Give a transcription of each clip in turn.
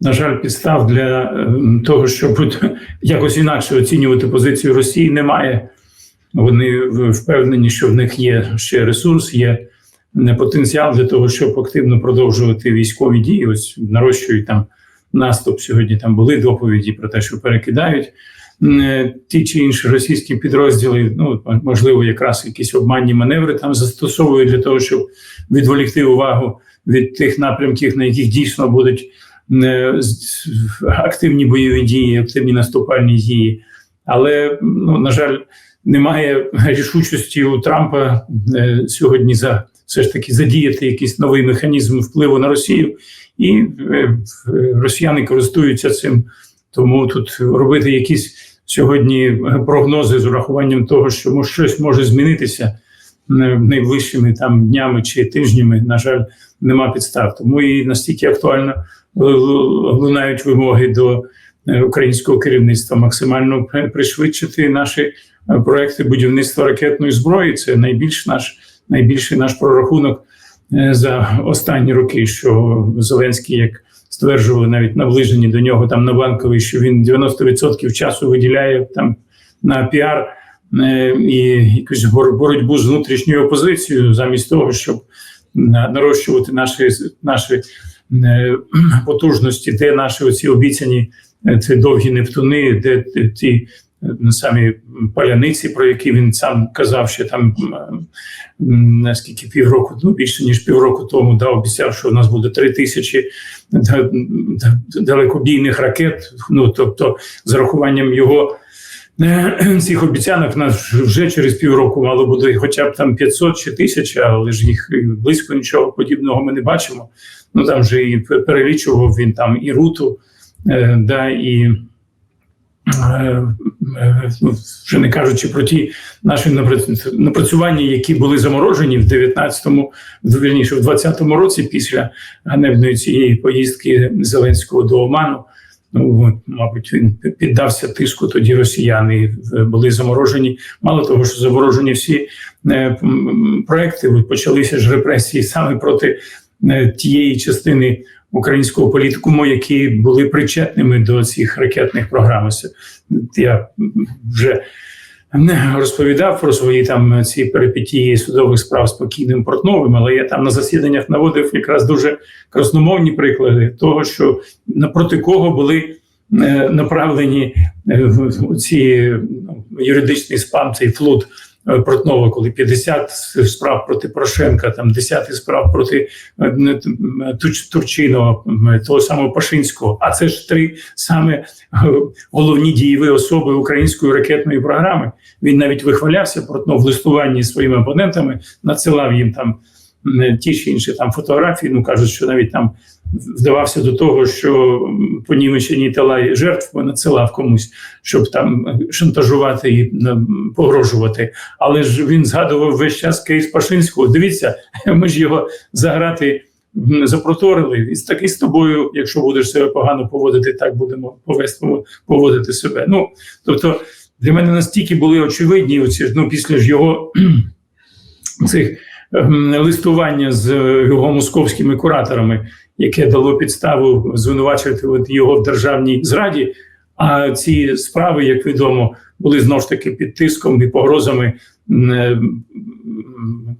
на жаль, підстав для е, того, щоб якось інакше оцінювати позицію Росії, немає. Вони впевнені, що в них є ще ресурс, є не потенціал для того, щоб активно продовжувати військові дії. Ось нарощують там наступ. Сьогодні там були доповіді про те, що перекидають е, ті чи інші російські підрозділи. Ну можливо, якраз якісь обманні маневри там застосовують для того, щоб відволікти увагу від тих напрямків, на яких дійсно будуть активні бойові дії, активні наступальні дії. Але ну на жаль, немає рішучості у Трампа е, сьогодні за все ж таки задіяти якийсь новий механізм впливу на Росію, і е, е, росіяни користуються цим. Тому тут робити якісь сьогодні е, прогнози з урахуванням того, що щось може змінитися е, найближчими там днями чи тижнями, на жаль, нема підстав. Тому і настільки актуально е, лунають вимоги до е, українського керівництва максимально пришвидшити наші е, проекти будівництва ракетної зброї. Це найбільш наш найбільший наш прорахунок е, за останні роки. Що Зеленський, як стверджували навіть наближені до нього там на банковий, що він 90% часу виділяє там на піар і якусь боротьбу з внутрішньою опозицією, замість того, щоб нарощувати наші наші потужності, де наші оці обіцяні е, це довгі нептуни, де ті е, самі паляниці, про які він сам казав, що там наскільки півроку, ну більше ніж півроку тому, да, обіцяв, що у нас буде три тисячі да- да- далекобійних ракет. Ну тобто, з рахуванням його. е, Цих обіцянок нас вже через півроку мало буде хоча б там 500 чи 1000, але ж їх близько нічого подібного ми не бачимо. Ну там вже і перелічував він там і руту, е, да, і е, е, вже не кажучи про ті наші напра- напрацювання, які були заморожені в 19-му, вірніше, в 20-му році після ганебної цієї поїздки Зеленського до Оману. Ну, мабуть, він піддався тиску тоді росіян і е, були заморожені. Мало того, що заморожені всі проекти, почалися ж репресії саме проти тієї частини українського політикуму, які були причетними до цих ракетних програм. Ось Я вже не розповідав про свої там ці перипетії судових справ з покійним Портновим, але я там на засіданнях наводив якраз дуже красномовні приклади того, що напроти кого були е, направлені е, ці ну, юридичний спам, цей флут е, Портнова, коли 50 справ проти Порошенка, там десятки справ проти е, Турчинова, того самого Пашинського. А це ж три саме е, головні дієві особи української ракетної програми. Він навіть вихвалявся Портнов в листуванні своїми опонентами, надсилав їм там ті чи інші там фотографії. Ну кажуть, що навіть там вдавався до того, що м, понівечені тіла жертв надсилав комусь, щоб там шантажувати і погрожувати. Але ж він згадував весь час кейс Пашинського. Дивіться, ми ж його заграти запроторили. І таки з тобою, якщо будеш себе погано поводити, так будемо повести поводити себе. Ну тобто для мене настільки були очевидні оці ну після ж його цих листування з е, його московськими кураторами, яке дало підставу звинувачувати його в державній зраді. А ці справи, як відомо, були знову ж таки під тиском і погрозами е,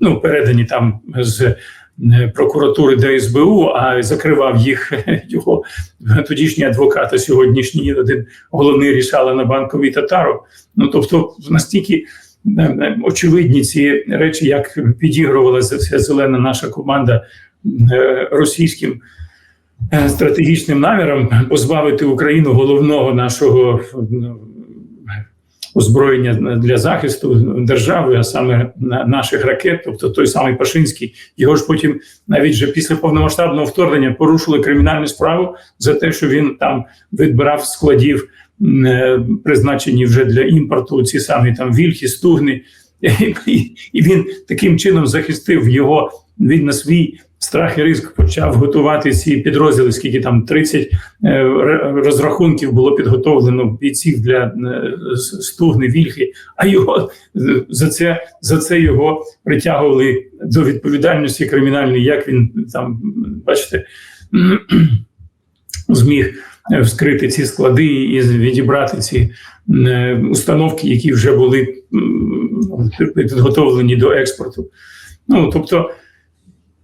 ну, передані там з е, прокуратури до СБУ, а закривав їх його тодішній адвокат, а сьогоднішній один головний рішала на банковій татару. Ну тобто, настільки очевидні ці речі, як підігрувалася ця зелена наша команда е, російським е, стратегічним наміром позбавити Україну головного нашого озброєння для захисту держави, а саме наших ракет, тобто той самий Пашинський, його ж потім навіть вже після повномасштабного вторгнення порушили кримінальну справу за те, що він там відбирав складів, е, призначені вже для імпорту ці самі там вільхи, стугни, і, він таким чином захистив його. Він на свій страх і ризик почав готувати ці підрозділи, скільки там 30 е, розрахунків було підготовлено бійців для е, стугни, вільхи. А його е, за це за це його притягували до відповідальності кримінальної. Як він там бачите, зміг е, вскрити ці склади і відібрати ці е, установки, які вже були підготовлені до експорту. Ну тобто,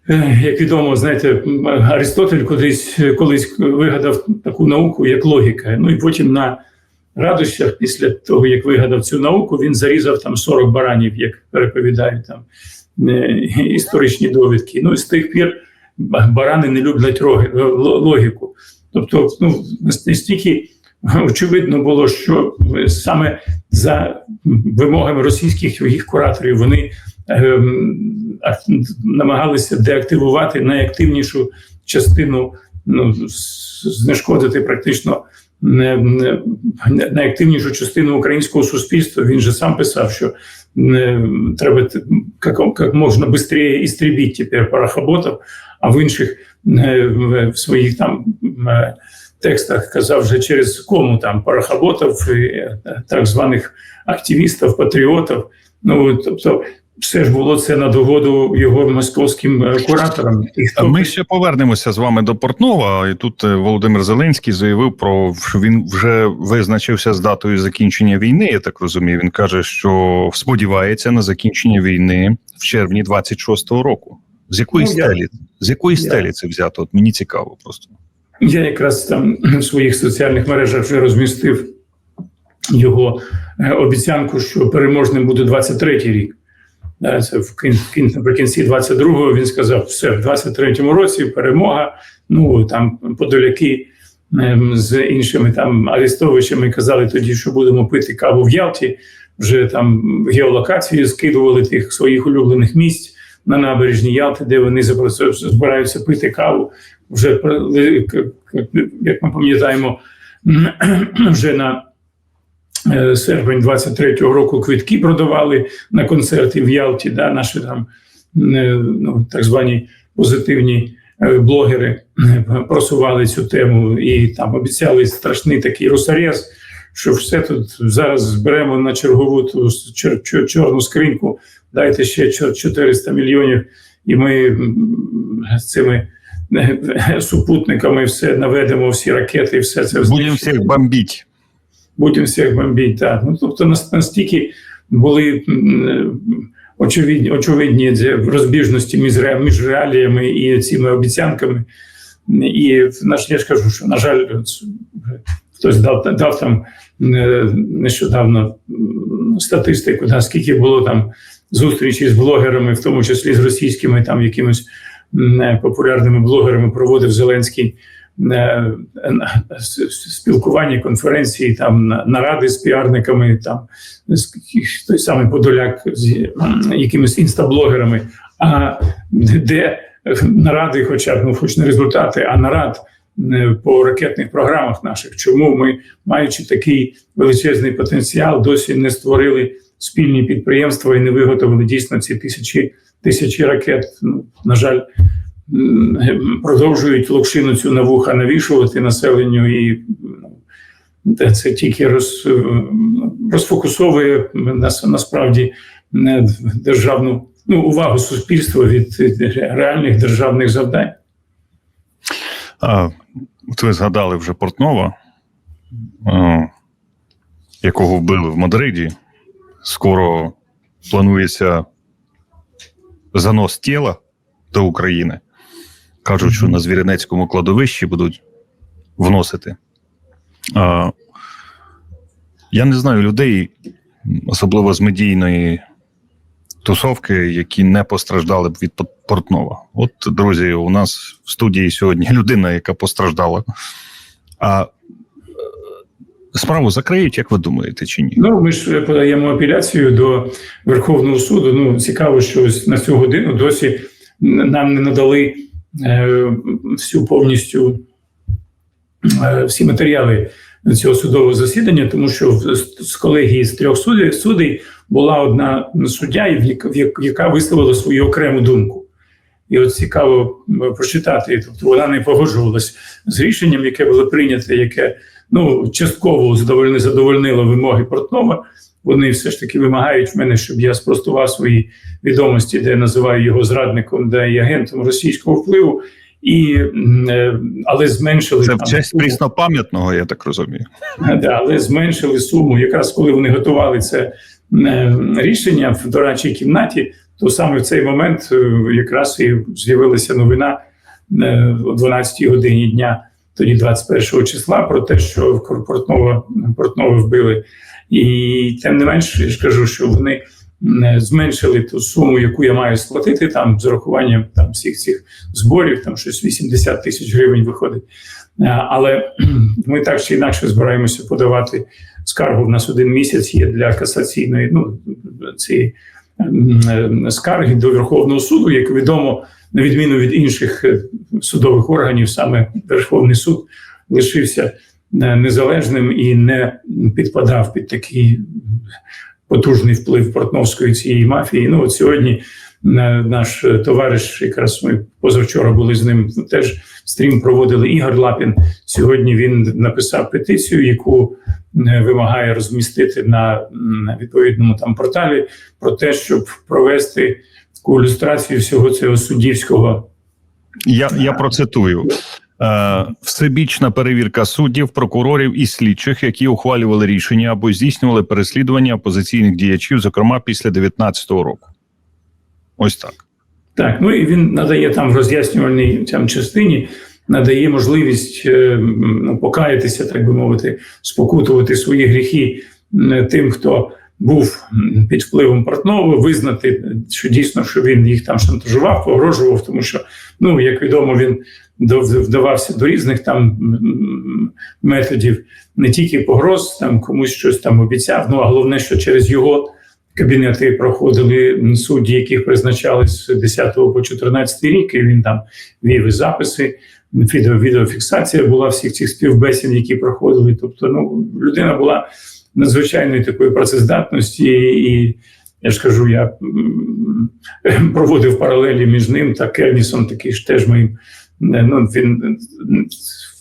е, як відомо, знаєте, Аристотель колись, колись вигадав таку науку, як логіка. Ну і потім на радощах, після того, як вигадав цю науку, він зарізав там 40 баранів, як переповідають там е, історичні довідки. Ну і з тих пір барани не люблять логіку. Тобто, ну настільки очевидно було, що саме за вимогами російських їх кураторів вони ем, намагалися деактивувати найактивнішу частину, ну знешкодити практично найактивнішу частину українського суспільства. Він же сам писав, що е, треба як можна швидше істребити тепер парахоботів, а в інших е, в- своїх там е, текстах казав вже через кому там парахоботів, і, е, так званих активістів, патріотів. Ну тобто, все ж було це на догоду його московським кураторам. Ми ще повернемося з вами до Портнова. І тут Володимир Зеленський заявив про що він вже визначився з датою закінчення війни. Я так розумію. Він каже, що сподівається на закінчення війни в червні 26-го року. З якої Ну, я- стелі? З якої я- стелі це взято? От мені цікаво просто. Я якраз там в своїх соціальних мережах вже розмістив його е, обіцянку, що переможним буде 23-й рік. Це в кін, кін- наприкінці 22-го він сказав: все, в 23-му році перемога. Ну там подоляки ем, з іншими там арестовичами казали тоді, що будемо пити каву в Ялті. Вже там геолокації скидували тих своїх улюблених місць на набережні Ялти, де вони збираються пити каву. Вже к- к- як ми пам'ятаємо, вже на е, серпень 23-го року квитки продавали на концерти в Ялті. Да, наші там е, ну, так звані позитивні е, блогери е, просували цю тему і там обіцяли страшний такий русарез, що все тут зараз зберемо на чергову ту чор- чор- чорну скриньку. Дайте ще 400 мільйонів, і ми з цими е, супутниками все наведемо, всі ракети, і все це Будемо всіх бомбіть. будемо всіх бомбити. Так. Ну, тобто настільки були очевидні, очевидні розбіжності між, між реаліями і цими обіцянками. І наш я ж кажу, що на жаль, хтось дав, дав там е, нещодавно статистику, да, скільки було там зустрічей з блогерами, в тому числі з російськими там якимось е, популярними блогерами, проводив Зеленський е, спілкування, конференції, там на- наради з піарниками, там той самий Подоляк з якимись інстаблогерами. А де наради, хоча б ну, хоч не результати, а нарад по ракетних програмах наших, чому ми, маючи такий величезний потенціал, досі не створили спільні підприємства і не виготовили дійсно ці тисячі тисячі ракет. Ну, на жаль, продовжують локшину цю на вуха навішувати населенню, і ну, це тільки роз, розфокусовує нас насправді державну ну, увагу суспільства від реальних державних завдань. От ви згадали вже Портнова, якого вбили в Мадриді. Скоро планується занос тіла до України. Кажуть, що на Звіринецькому кладовищі будуть вносити. А, я не знаю людей, особливо з медійної тусовки, які не постраждали б від Портнова. От, друзі, у нас в студії сьогодні людина, яка постраждала. А е, справу закриють, як ви думаєте, чи ні? Ну, ми ж подаємо апеляцію до Верховного суду. Ну, цікаво, що ось на цю годину досі нам не надали е, всю повністю е, всі матеріали цього судового засідання, тому що в- з колегії з трьох суддів судей була одна суддя, яка- висловила свою окрему думку. І от цікаво прочитати. Тобто вона не погоджувалась з рішенням, яке було прийнято, яке ну частково задовольни задовольнило вимоги Портнова. Вони все ж таки вимагають в мене, щоб я спростував свої відомості, де я називаю його зрадником, де і агентом російського впливу. і е, але зменшили Це в честь пріснопам'ятного, я так розумію. Да, але зменшили суму. Якраз коли вони готували це рішення в дорадчій кімнаті, то саме в цей момент е, якраз і з'явилася новина е, о 12 годині дня, тоді 21 числа, про те, що Портнова, Портнова вбили. І тим не менш, я ж кажу, що вони е, зменшили ту суму, яку я маю сплатити, там з урахуванням там всіх цих зборів, там щось 80 тисяч гривень виходить. Е, Але ми так чи інакше збираємося подавати скаргу. В нас один місяць є для касаційної ну, цієї скарги до Верховного суду. Як відомо, на відміну від інших е, судових органів, саме Верховний суд лишився е, незалежним і не підпадав під такий потужний вплив портновської цієї мафії. Ну от сьогодні е, наш товариш, якраз ми позавчора були з ним теж стрім проводили Ігор Лапін. Сьогодні він написав петицію, яку вимагає розмістити на відповідному там порталі про те, щоб провести таку ілюстрацію всього цього суддівського Я, я процитую. Е, всебічна перевірка суддів, прокурорів і слідчих, які ухвалювали рішення або здійснювали переслідування опозиційних діячів, зокрема після 19-го року. Ось так. Так, ну і він надає там в роз'яснювальній там частині, надає можливість е, ну, покаятися, так би мовити, спокутувати свої гріхи тим, хто був під впливом Портнова, визнати, що дійсно що він їх там шантажував, погрожував, тому що, ну як відомо, він вдавався до різних там методів, не тільки погроз, там комусь щось там обіцяв. Ну а головне, що через його кабінети проходили судді, яких призначали з 10 по 14 рік, і він там вів і записи. Відео, відеофіксація була всіх цих співбесід, які проходили. Тобто, ну людина була надзвичайної такої працездатності, і я ж кажу, я проводив паралелі між ним та Кернісом, такий ж теж моїм. Ну він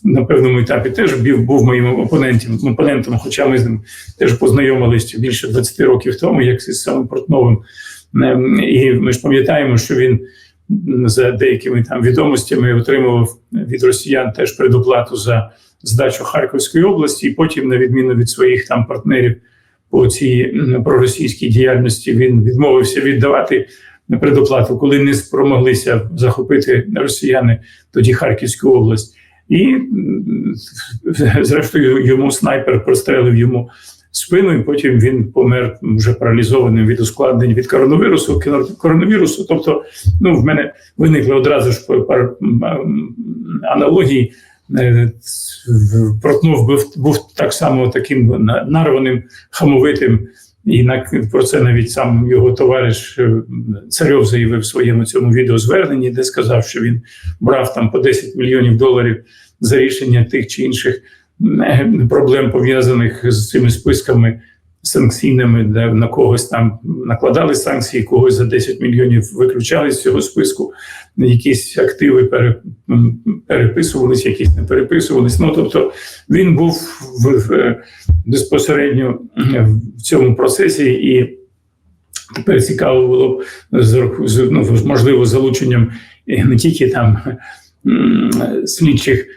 на певному етапі теж був, моїм опонентом, опонентом, хоча ми з ним теж познайомилися більше 20 років тому, як з самим Портновим. Ем, І ми ж пам'ятаємо, що він за деякими там відомостями отримував від росіян теж предоплату за здачу Харківської області, і потім, на відміну від своїх там партнерів по цій проросійській діяльності, він відмовився віддавати предоплату, коли не спромоглися захопити росіяни тоді Харківську область. І зрештою йому снайпер прострелив йому спину, і потім він помер вже паралізованим від ускладнень від коронавірусу. коронавірусу. Тобто, ну в мене виникли одразу ж аналогії. Е, був, був так само таким нарваним, хамовитим. І на про це навіть сам його товариш е, Царьов заявив в своєму цьому відеозверненні, де сказав, що він брав там по 10 мільйонів доларів за рішення тих чи інших проблем пов'язаних з цими списками санкційними, де на когось там накладали санкції, когось за 10 мільйонів виключали з цього списку, якісь активи пере, переписувались, якісь не переписувались. Ну тобто він був в, в безпосередньо в цьому процесі і. Тепер цікаво було з ну, можливо, залученням е, не тільки там слідчих е,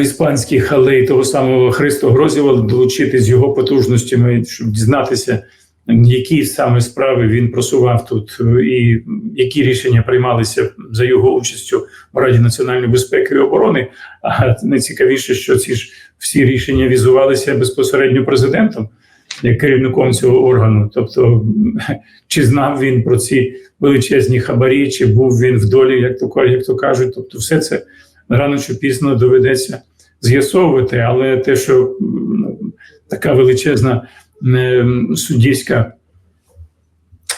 іспанських, але й того самого Христо Грозєва долучити з його потужностями, щоб дізнатися, які саме справи він просував тут, е, і які рішення приймалися за його участю в Раді національної безпеки і оборони. А найцікавіше, що ці ж всі рішення візувалися безпосередньо президентом як керівником цього органу. Тобто, чи знав він про ці величезні хабарі, чи був він в долі, як то як то кажуть. Тобто, все це рано чи пізно доведеться з'ясовувати. Але те, що така величезна е, суддівська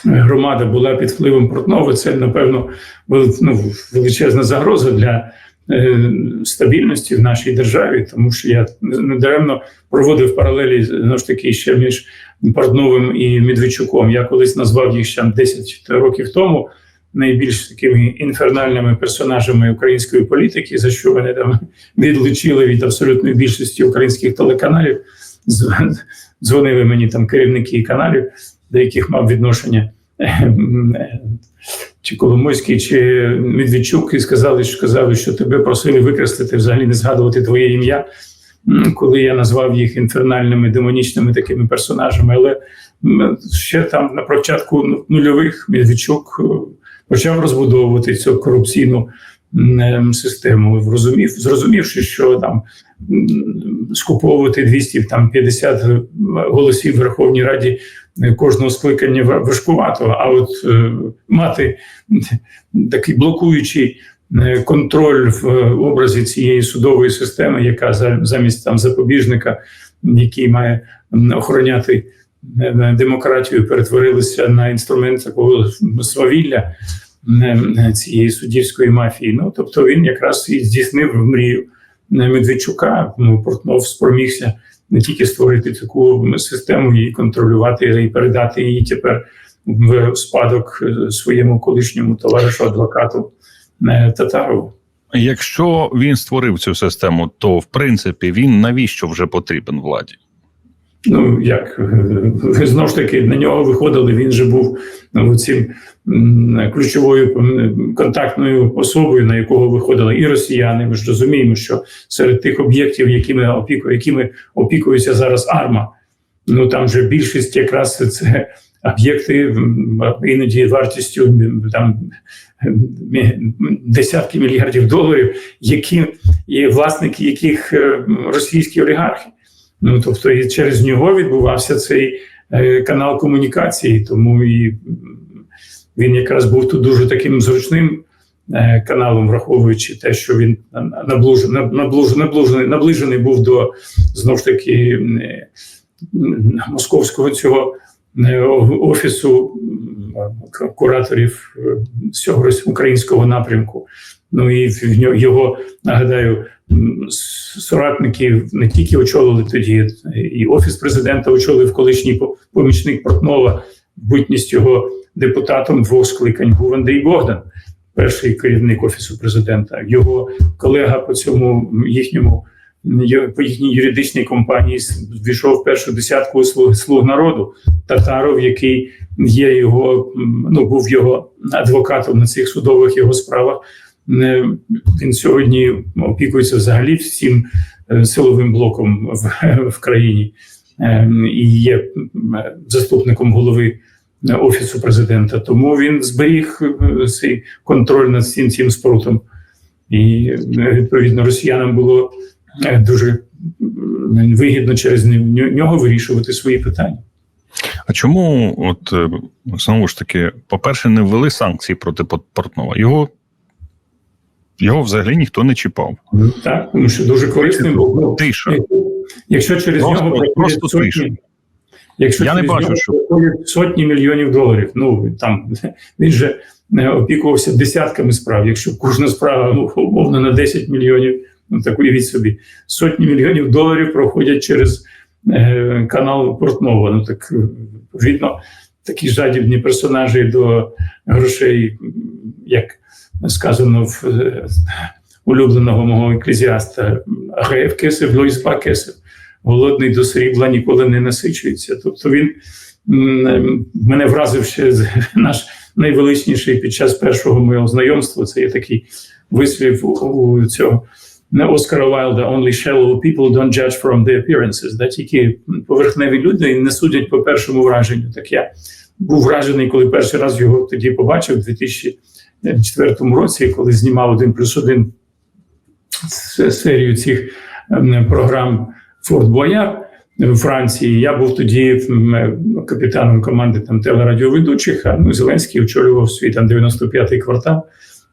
громада була під впливом Портнова, це напевно ну, величезна загроза для е, стабільності в нашій державі, тому що я недаремно проводив паралелі знову ж таки ще між Портновим і Медведчуком. Я колись назвав їх ще 10 років тому найбільш такими інфернальними персонажами української політики, за що мене там відлучили від абсолютної більшості українських телеканалів. Дзвонили мені там керівники каналів, до яких мав відношення чи Коломойський, чи Медведчук, і сказали, що казали, що тебе просили викреслити, взагалі не згадувати твоє ім'я, коли я назвав їх інфернальними демонічними такими персонажами. Але ще там на початку ну, нульових Медведчук почав розбудовувати цю корупційну систему. Розумів, зрозумівши, що там скуповувати 250 голосів в Верховній Раді кожного скликання ва- важкувато. А от е, мати такий блокуючий е, контроль в е, образі цієї судової системи, яка замість там запобіжника, який має охороняти демократію, перетворилися на інструмент такого свавілля цієї суддівської мафії. Ну тобто він якраз і здійснив мрію Медведчука. Ну, Портнов спромігся не тільки створити таку систему і контролювати, і передати її тепер в спадок е, своєму колишньому товаришу адвокату е, Татарову. Якщо він створив цю систему, то в принципі він навіщо вже потрібен владі? Ну як е, знову ж таки на нього виходили. Він же був ну, цим ключовою контактною особою, на якого виходили і росіяни. Ми ж розуміємо, що серед тих об'єктів, якими опіку, якими опікується зараз арма, ну там же більшість якраз це об'єкти іноді вартістю там десятки мільярдів доларів, які і власники яких е, російські олігархи. Ну тобто, і через нього відбувався цей е, канал комунікації, тому і він якраз був тут дуже таким зручним е, каналом, враховуючи те, що він наблуж, наблужений, наближений був до знов ж таки е, московського цього офісу кураторів е, українського напрямку. Ну і в нього нагадаю, соратники не тільки очолили тоді, і офіс президента очолив колишній помічник Портнова, бутність його депутатом двох скликань був Андрій Богдан, перший керівник офісу президента. Його колега по цьому їхньому по їхній юридичній компанії с- ввійшов в першу десятку слуг, слуг народу Татаров, який є його, ну був його адвокатом на цих судових його справах. Він сьогодні опікується взагалі всім е, силовим блоком в, в країні е, і є заступником голови е, офісу президента. Тому він зберіг е, цей контроль над всім цим спрутом. І відповідно росіянам було дуже вигідно через нього вирішувати свої питання. А чому, от знову ж таки, по-перше, не ввели санкції проти Портнова? Його, його взагалі ніхто не чіпав. Так, тому що дуже корисним був. Тиша. Якщо через Просто- нього просто тиша. сотні, якщо Я не бачу, що- сотні мільйонів доларів, ну там він же е, опікувався десятками справ. Якщо кожна справа ну, умовно на 10 мільйонів, ну так уявіть собі, сотні мільйонів доларів проходять через е, канал Портнова. Ну так е, відповідно, такі жадібні персонажі до грошей, як сказано в е, улюбленого мого еклезіаста Агеєв Кесев, Лойсба Кесев. Голодний до срібла ніколи не насичується. Тобто він мене вразив ще наш найвеличніший під час першого моєго знайомства. Це є такий вислів у, цього не Оскара Вайлда «Only shallow people don't judge from the appearances». Да? Тільки поверхневі люди не судять по першому враженню. Так я був вражений, коли перший раз його тоді побачив у 2004 році, коли знімав один плюс один серію цих ем, програм Форт Бояр в Франції. Я був тоді капітаном команди там телерадіоведучих, а ну, Зеленський очолював свій там 95-й квартал.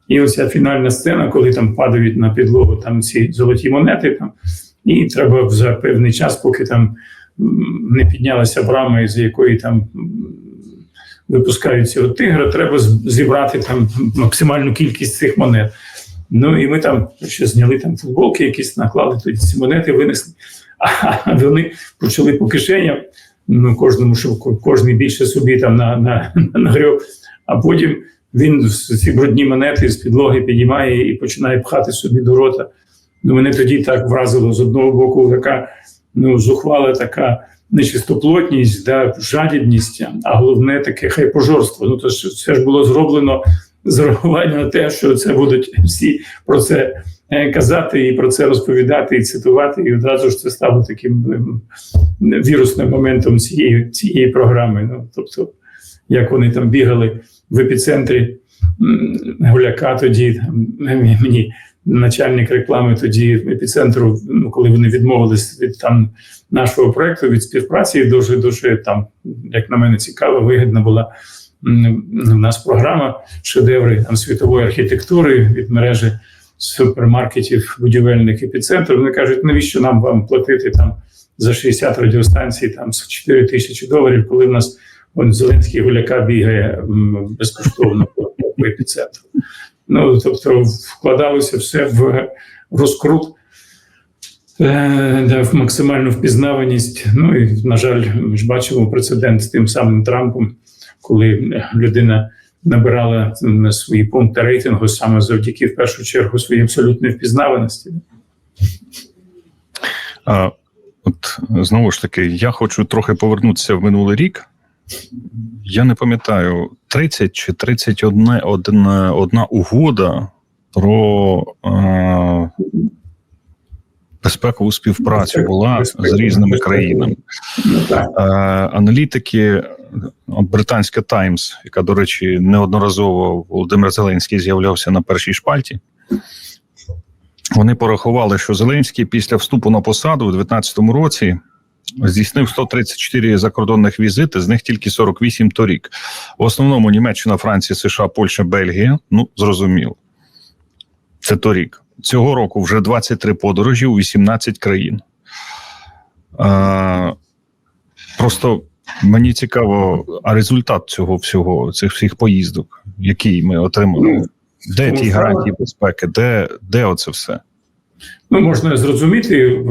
І оця фінальна сцена, коли там падають на підлогу там ці золоті монети, там, і треба за певний час, поки там не піднялася брама, з якої там випускають цього тигра, треба зібрати там максимальну кількість цих монет. Ну і ми там ще зняли там футболки, якісь наклали тоді ці монети, винесли. А вони почали по кишеням. Ну, кожному, щоб кожний більше собі там на, на, нагреб, а потім він ці брудні монети з підлоги підіймає і починає пхати собі до рота. Ну, мене тоді так вразило з одного боку, така ну, зухвала така нечистоплотність, да, жадібність, а головне таке хайпожорство. Ну, то ж це ж було зроблено з урахуванням на те, що це будуть всі про це е, казати і про це розповідати і цитувати. І одразу ж це стало таким ем, вірусним моментом цієї, цієї програми. Ну, тобто, як вони там бігали в епіцентрі Гуляка тоді мені начальник реклами тоді епіцентру, ну коли вони відмовились від там нашого проекту від співпраці, дуже дуже там, як на мене, цікава, вигідна була. У нас програма шедеври там світової архітектури від мережі супермаркетів будівельних епіцентрів. Вони кажуть, навіщо нам вам платити там за 60 радіостанцій, там 4 тисячі доларів, коли в нас он Зеленський гуляка бігає безкоштовно по епіцентру. Ну тобто вкладалося все в розкрут, е, в максимальну впізнаваність. Ну і на жаль, ми ж бачимо прецедент з тим самим Трампом, коли людина набирала свої пункти рейтингу саме завдяки в першу чергу своїй абсолютної впізнаваності. От знову ж таки, я хочу трохи повернутися в минулий рік. Я не пам'ятаю, 30 чи 31 одна, одна угода про е, безпекову співпрацю була з різними країнами. Е, аналітики, британська Таймс, яка, до речі, неодноразово Володимир Зеленський з'являвся на першій шпальті. Вони порахували, що Зеленський після вступу на посаду у 2019 році здійснив 134 закордонних візити, з них тільки 48 торік. В основному Німеччина, Франція, США, Польща, Бельгія. Ну, зрозуміло. Це торік. Цього року вже 23 подорожі у 18 країн. А, просто мені цікаво, а результат цього всього, цих всіх поїздок, який ми отримали? Де тому ті гарантії безпеки? Де, де оце все? Ну, можна зрозуміти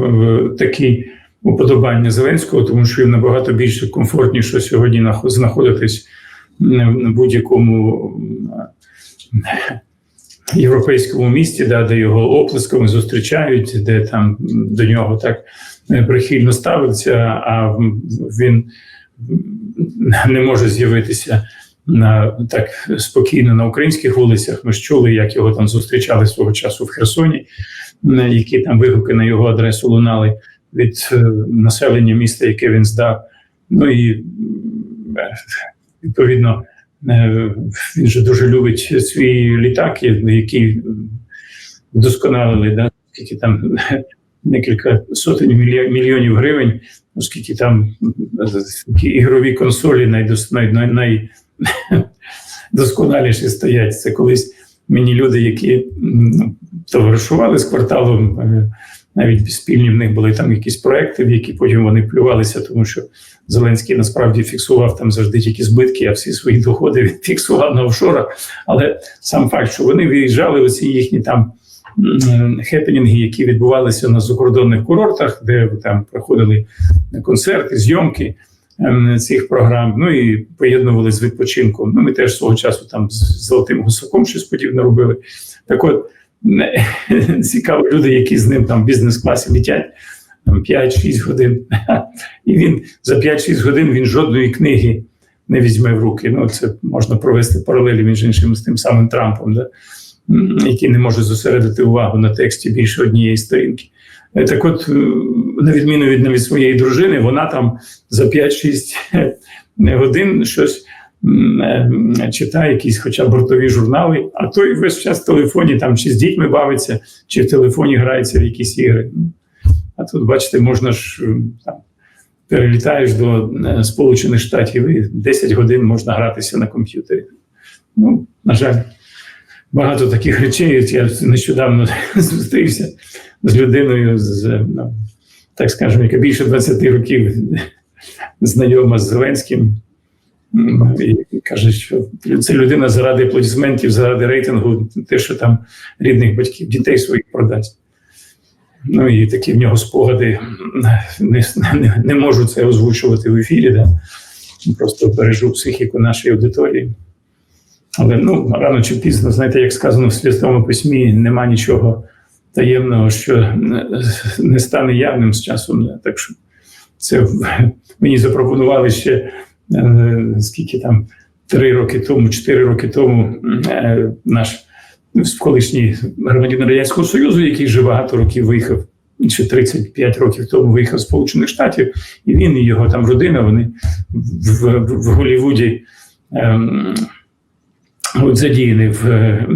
такі уподобання Зеленського, тому що їм набагато більше комфортніше сьогодні знаходитись на на будь-якому європейському місті, да, де його оплесками зустрічають, де там до нього так е, прихильно ставиться, а він не може з'явитися на так спокійно на українських вулицях. Ми ж чули, як його там зустрічали свого часу в Херсоні е, які там вигуки на його адресу лунали від е, населення міста, яке він здав. Ну і е, відповідно е, він же дуже любить свій літак, який вдосконалили, да? скільки там декілька сотень мільйонів гривень, оскільки там такі ігрові консолі найдос, най, най, най, досконаліші стоять. Це колись мені люди, які ну, товаришували з кварталом, навіть спільні в них були там якісь проекти, в які потім вони плювалися, тому що Зеленський насправді фіксував там завжди тільки збитки, а всі свої доходи він фіксував на офшорах. Але сам факт, що вони виїжджали, оці їхні там хепенінги, які відбувалися на закордонних курортах, де там проходили концерти, зйомки ем, цих програм, ну і поєднували з відпочинком. Ну, ми теж свого часу там з золотим гусаком щось подібне робили. Так от цікаво, люди, які з ним там бізнес-класі літять. там 5-6 годин. І він за 5-6 годин він жодної книги не візьме в руки. Ну, це можна провести паралелі між іншим з тим самим Трампом, да? який не може зосередити увагу на тексті більше однієї сторінки. Е, Так от, е, на відміну від навіть своєї дружини, вона там за 5-6 годин щось читає, якісь хоча б бортові журнали, а той весь час в телефоні там чи з дітьми бавиться, чи в телефоні грається в якісь ігри. А тут, бачите, можна ж там. Перелітаєш до е, Сполучених Штатів і 10 годин можна гратися на комп'ютері. Ну, на жаль, багато таких речей. Я нещодавно зустрівся з людиною, з, ну, так скажемо, яка більше 20 років знайома з Зеленським. І каже, що це людина заради аплодисментів, заради рейтингу, те, що там рідних батьків, дітей своїх продасть. Ну і такі в нього спогади не, не, не можу це озвучувати в ефірі. Да? Просто бережу психіку нашої аудиторії. Але ну, рано чи пізно, знаєте, як сказано в Святому письмі, нема нічого таємного, що не- не стане явним з часом. Так що це мені запропонували ще скільки там три роки тому, чотири роки тому е, наш колишній громадянин Радянського Союзу, який вже багато років виїхав, ще 35 років тому виїхав з Сполучених Штатів, і він і його там родина, вони в, в, в Голлівуді ем, задіяні в е,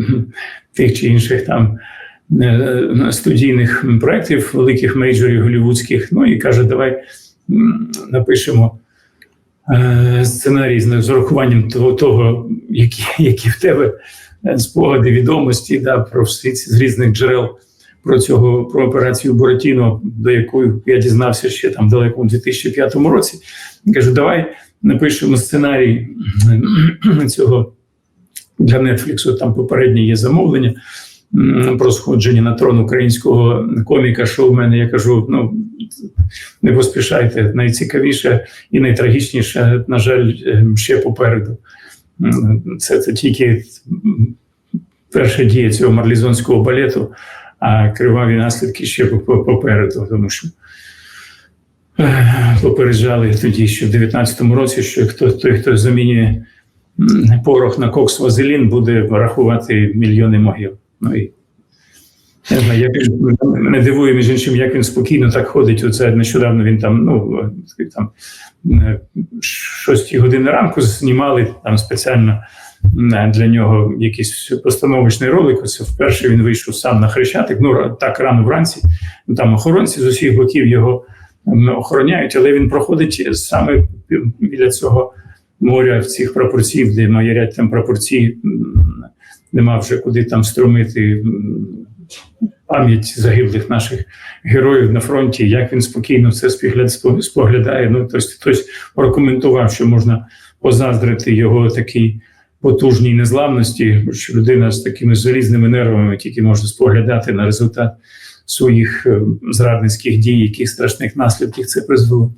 тих чи інших там е, студійних проєктів, великих мейджорів голівудських. Ну і каже, давай напишемо е, сценарій з урахуванням того, того які, які в тебе е, спогади, відомості да, про всі ці з різних джерел про цього про операцію Буратіно, до якої я дізнався ще там далеко у 2005 році. Кажу, давай напишемо сценарій цього для Нетфліксу. Там попереднє є замовлення про сходження на трон українського коміка. Шоумена. Я кажу: ну не поспішайте. Найцікавіше і найтрагічніше, на жаль, е, ще попереду. Це, це тільки перша дія цього марлізонського балету, а криваві наслідки ще попереду, тому що. е, Попереджали тоді, що в 19-му році, що хто той, хто замінює порох на кокс вазелін, буде рахувати мільйони могил. Ну і не знаю, як він мене дивує, між іншим, як він спокійно так ходить. Оце нещодавно він там, ну е, там е, шостій години ранку знімали там спеціально е, для нього якийсь постановочний ролик. Оце вперше він вийшов сам на хрещатик. Ну так рано вранці. Ну, Там охоронці з усіх боків його охороняють, але він проходить саме біля цього моря в цих прапорців, де маярять там прапорці. Нема вже куди там струмити пам'ять загиблих наших героїв на фронті, як він спокійно це спогляд, споглядає. Ну, тобто хтось прокоментував, що можна позаздрити його такій потужній незламності, що людина з такими залізними нервами тільки може споглядати на результат своїх е, зрадницьких дій, яких страшних наслідків це призвело.